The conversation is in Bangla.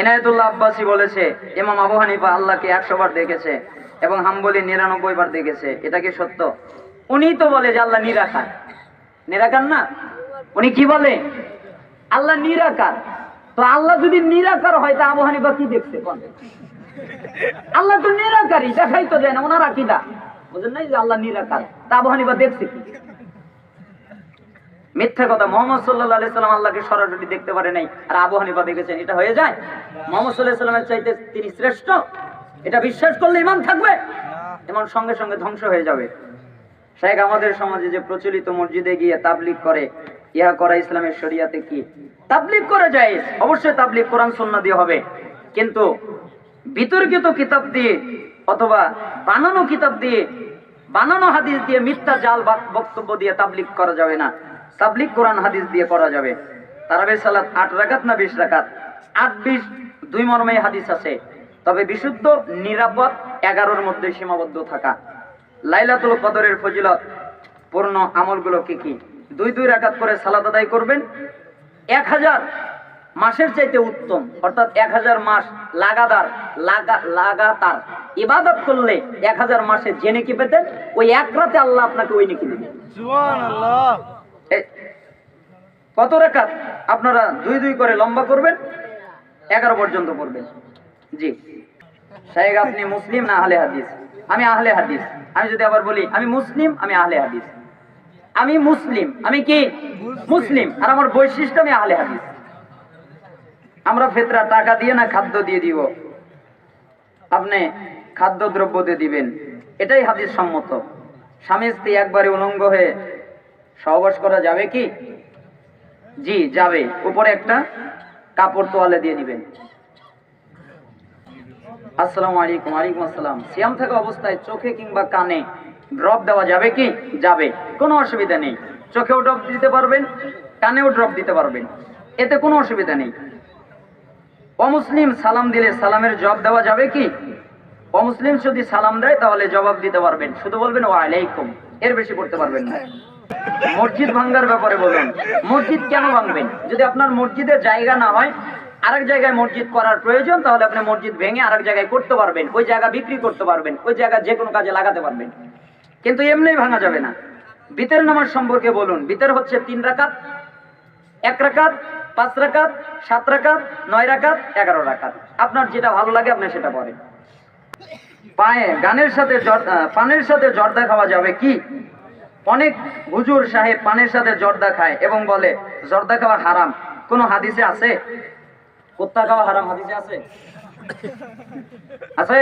এনায়েতুল্লাহ আব্বাসী বলেছে, ইমাম আবু হানিফা আল্লাহকে একশো বার দেখেছে এবং হাম্বলি নিরানব্বই বার দেখেছে। এটা কি সত্য? উনি তো বলে যে আল্লাহ নিরাকার। নিরাকার না? উনি কি বলে? আল্লাহ নিরাকার। তো আল্লাহ যদি নিরাকার হয়, তা আবু হানিফা কি দেখছে কোন? আল্লাহ তো নিরাকারই, দেখাই তো যায় না, ওনার আকিদা। বুঝলেন নাই যে আল্লাহ নিরাকার। তা আবু হানিফা দেখছে কি? মিথ্যা কথা মোহাম্মদ সাল্লাহ আলি সাল্লাম আল্লাহকে সরাসরি দেখতে পারে নাই। আর আবু হানিফা দেখেছেন, এটা হয়ে যায়? মোহাম্মদ সাল্লাহ সাল্লামের চাইতে তিনি শ্রেষ্ঠ? এটা বিশ্বাস করলে ইমান থাকবে? ইমান সঙ্গে সঙ্গে ধ্বংস হয়ে যাবে। শেখ আমাদের সমাজে যে প্রচলিত মসজিদে গিয়ে তাবলিগ করে ইহা করা ইসলামের শরিয়াতে কি? তাবলিগ করে যায়, অবশ্যই তাবলিগ কোরআন সন্না দিয়ে হবে। কিন্তু বিতর্কিত কিতাব দিয়ে অথবা বানানো কিতাব দিয়ে, বানানো হাদিস দিয়ে মিথ্যা জাল বক্তব্য দিয়ে তাবলিগ করা যাবে না। তাবলিগ কোরআন হাদিস দিয়ে করা যাবে। তারাবে সালাত আট রাকাত না বিশ রাকাত? আট, বিশ, দুই মর্মে হাদিস আছে। তবে বিশুদ্ধ, নিরাপদ, এগারোর মধ্যে সীমাবদ্ধ থাকা। লাইলাতুল কদরের ফজিলত, পূর্ণ আমলগুলো কি কি? দুই দুই রাকাত করে সালাত আদায় করবেন। এক হাজার মাসের চাইতে উত্তম, অর্থাৎ এক হাজার মাস লাগাতার লাগা, লাগাতার। ইবাদত করলে এক হাজার মাসে যে নেকি পেতেন, ওই এক রাতে আল্লাহ আপনাকে ওই নেকি দেবে এ- কত রেখাত আপনারা দুই দুই করে লম্বা করবেন? এগারো পর্যন্ত করবেন। জি। শাহেখ আপনি মুসলিম না আহলে হাদিস? আমি আহলে হাদিস। আমি যদি আবার বলি আমি মুসলিম আমি আহলে হাদিস। আমি মুসলিম আমি কি? মুসলিম। আর আমার বৈশিষ্ট্য আমি আহলে হাদিস। আমরা ফেতরা টাকা দিয়ে না খাদ্য দিয়ে দিব? আপনি খাদ্য দ্রব্য দিয়ে দিবেন। এটাই হাদিস সম্মত। স্বামী স্ত্রী একবারে উলঙ্গ হয়ে সহবাস করা যাবে কি? জি, যাবে। উপরে একটা কাপড় তোয়ালে দিয়ে দিবেন। আসসালামু আলাইকুম, ওয়ালাইকুম আসসালাম। সিয়াম থাকা অবস্থায় চোখে কিংবা কানে ড্রপ দেওয়া যাবে কি? যাবে। কোনো অসুবিধা নেই। চোখেও ড্রপ দিতে পারবেন, কানেও ড্রপ দিতে পারবেন। এতে কোনো অসুবিধা নেই। অমুসলিম সালাম দিলে সালামের জবাব দেওয়া যাবে কি? অমুসলিম যদি সালাম দেয়, তাহলে জবাব দিতে পারবেন। শুধু বলবেন, ওয়ালাইকুম। এর বেশি করতে পারবেন না। মসজিদ ভাঙ্গার ব্যাপারে বলুন। মসজিদ কেন ভাঙবেন? যদি আপনার মসজিদের জায়গা না হয়, আরেক জায়গায় মসজিদ করার প্রয়োজন, তাহলে আপনি মসজিদ ভেঙে আরেক জায়গায় করতে পারবেন, ওই জায়গা বিক্রি করতে পারবেন, ওই জায়গা যে কোনো কাজে লাগাতে পারবেন। কিন্তু এমনি ভাঙা যাবে না। বিতের নামাজ সম্পর্কে বলুন। বিতের হচ্ছে তিন রাকাত, এক রাকাত, পাঁচ রাকাত, সাত রাকাত, নয় রাকাত, এগারো রাকাত। আপনার যেটা ভালো লাগে, আপনি সেটা করেন। পায়ে, গানের সাথে পানের সাথে জর্দা খাওয়া যাবে কি? অনেক হুজুর সাহেব পানির সাথে জর্দা খায় এবং বলে, জর্দা খাওয়া হারাম। কোন হাদিসে আছে? কুত্তা খাওয়া হারাম হাদিসে আছে? আছে?